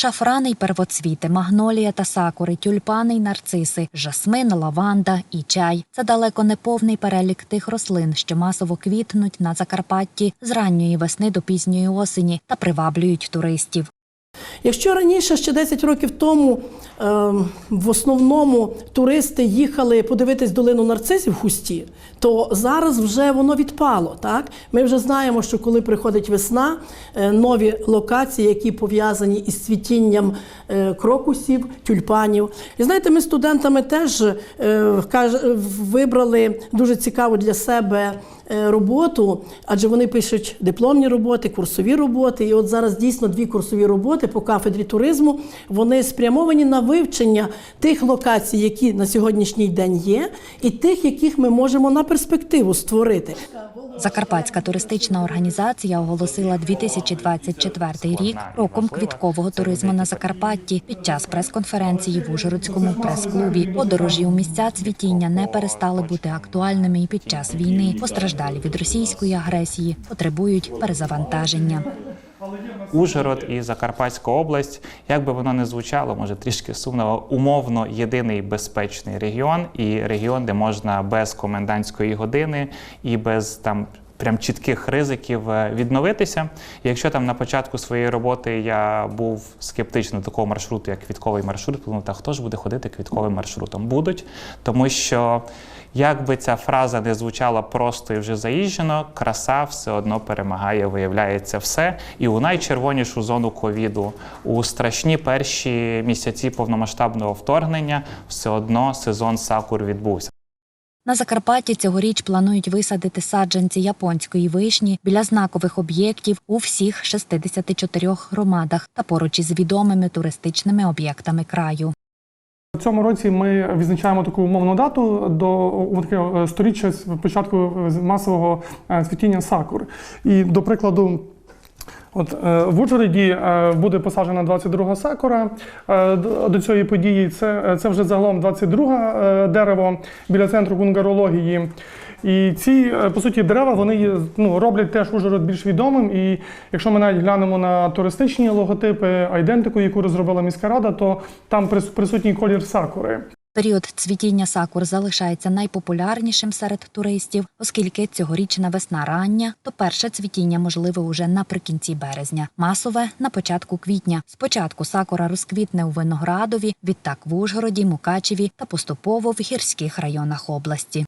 Шафрани й первоцвіти, магнолія та сакури, тюльпани й нарциси, жасмин, лаванда і чай. Це далеко не повний перелік тих рослин, що масово квітнуть на Закарпатті з ранньої весни до пізньої осені та приваблюють туристів. Якщо раніше, ще 10 років тому, ем, в основному туристи їхали подивитись долину нарцисів в хусті, то зараз вже воно відпало. Так? Ми вже знаємо, що коли приходить весна, е, нові локації, які пов'язані із цвітінням е, крокусів, тюльпанів. І знаєте, ми студентами теж е, вибрали дуже цікаву для себе роботу, адже вони пишуть дипломні роботи, курсові роботи. І от зараз дійсно дві курсові роботи по кафедрі туризму. Вони спрямовані на вивчення тих локацій, які на сьогоднішній день є, і тих, яких ми можемо на перспективу створити. Закарпатська туристична організація оголосила 2024 рік роком квіткового туризму на Закарпатті під час прес-конференції в Ужгородському прес-клубі. Подорожі у місця цвітіння не перестали бути актуальними і під час війни. Постраждалі від російської агресії потребують перезавантаження. Ужгород і Закарпатська область, як би воно не звучало, може трішки сумно, умовно єдиний безпечний регіон і регіон, де можна без комендантської години і без там. Прям чітких ризиків е, відновитися. Якщо там на початку своєї роботи я був скептичний до такого маршруту, як квітковий маршрут, подумав, та хто ж буде ходити квітковим маршрутом? Будуть, тому що як би ця фраза не звучала просто і вже заїжджено, краса все одно перемагає, виявляється все. І у найчервонішу зону ковіду, у страшні перші місяці повномасштабного вторгнення, все одно сезон сакур відбувся. На Закарпатті цьогоріч планують висадити саджанці японської вишні біля знакових об'єктів у всіх 64 громадах та поруч із відомими туристичними об'єктами краю. У цьому році ми відзначаємо таку умовну дату до е, сторіччя початку масового е, цвітіння сакур. І до прикладу. От е, в Ужгороді е, буде посаджена 22 сакура е, до- цієї події. Це, це вже загалом 22 е, дерево біля центру кунгарології. І ці, по суті, дерева вони ну, роблять теж Ужгород більш відомим. І якщо ми навіть глянемо на туристичні логотипи, айдентику, яку розробила міська рада, то там присутній колір сакури. Період цвітіння сакур залишається найпопулярнішим серед туристів, оскільки цьогорічна весна рання, то перше цвітіння можливе уже наприкінці березня, масове на початку квітня. Спочатку сакура розквітне у Виноградові, відтак в Ужгороді, Мукачеві та поступово в гірських районах області.